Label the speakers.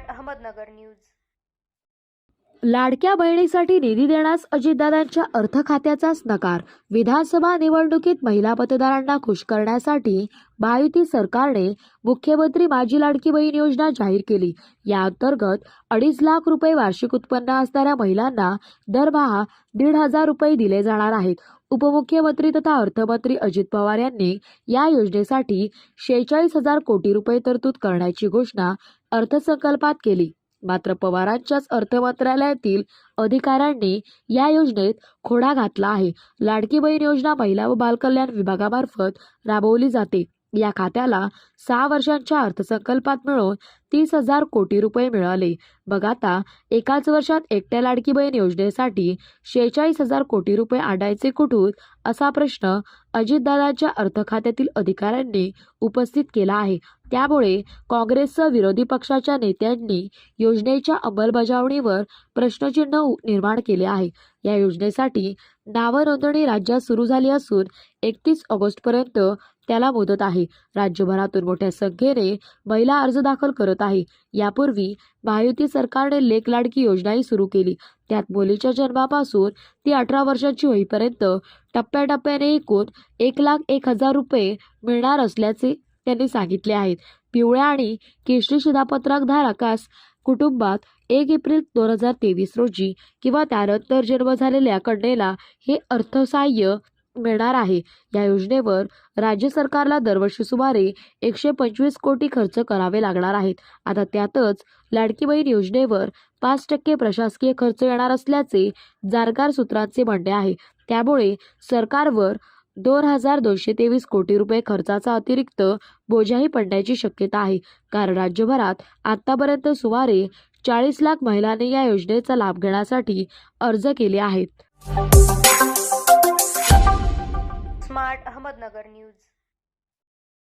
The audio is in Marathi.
Speaker 1: स्मार्ट अहमदनगर न्यूज
Speaker 2: लाडक्या बहिणीसाठी निधी देण्यास अजितदादांच्या अर्थ खात्याचाच नकार. विधानसभा निवडणुकीत महिला मतदारांना खुश करण्यासाठी महायुती सरकारने मुख्यमंत्री माझी लाडकी बहीण योजना जाहीर केली. या अंतर्गत अडीच लाख रुपये वार्षिक उत्पन्न असणाऱ्या महिलांना दरमहा दीड हजार रुपये दिले जाणार आहेत. उपमुख्यमंत्री तथा अर्थमंत्री अजित पवार यांनी या योजनेसाठी शेहेचाळीस हजार कोटी रुपये तरतूद करण्याची घोषणा अर्थसंकल्पात केली. मात्र पवारांच्याच अर्थ मंत्रालयातील अधिकाऱ्यांनी या योजनेत खोडा घातला आहे. लाडकी बहीण योजना महिला व बालकल्याण विभागामार्फत राबवली जाते. या खात्याला सहा वर्षांच्या अर्थसंकल्पात मिळून तीस हजार कोटी रुपये मिळाले. मग आता एकाच वर्षात एकट्या लाडकी बहीण योजनेसाठी शेहेचाळीस हजार कोटी रुपये आणायचे कुठून असा प्रश्न अजितदादांच्या अर्थ खात्यातील अधिकाऱ्यांनी उपस्थित केला आहे. त्यामुळे काँग्रेससह विरोधी पक्षाच्या नेत्यांनी योजनेच्या अंमलबजावणीवर प्रश्नचिन्ह निर्माण केले आहे. या योजनेसाठी नावनोंदणी राज्यात सुरू झाली असून एकतीस ऑगस्टपर्यंत त्याला मुदत आहे. राज्यभरातून मोठ्या संख्येने महिला अर्ज दाखल करत आहे. यापूर्वी महायुती सरकारने लेक लाडकी योजनाही सुरू केली. त्यात मुलीच्या जन्मापासून ती अठरा वर्षांची होईपर्यंत टप्प्याटप्प्याने एकूण एक लाख एक हजार रुपये मिळणार असल्याचे त्यांनी सांगितले आहेत. पिवळ्या आणि केशरी शिधापत्रक धारकास कुटुंबात एक एप्रिल दोन हजार तेवीस रोजी किंवा त्यानंतर जन्म झालेल्या कन्येला हे अर्थसहाय्य मिळणार आहे. या योजनेवर राज्य सरकारला दरवर्षी सुमारे एकशे पंचवीस कोटी खर्च करावे लागणार आहेत. आता त्यातच लाडकी बहीण योजनेवर पाच टक्के प्रशासकीय खर्च येणार असल्याचे जारगार सूत्रांचे म्हणणे आहे. त्यामुळे सरकारवर दोन हजार दोनशे तेवीस कोटी रुपये खर्चाचा अतिरिक्त बोजाही पडण्याची शक्यता आहे. कारण राज्यभरात आतापर्यंत सुमारे चाळीस लाख महिलांनी या योजनेचा लाभ घेण्यासाठी अर्ज केले आहेत.
Speaker 1: Smart Ahmednagar news.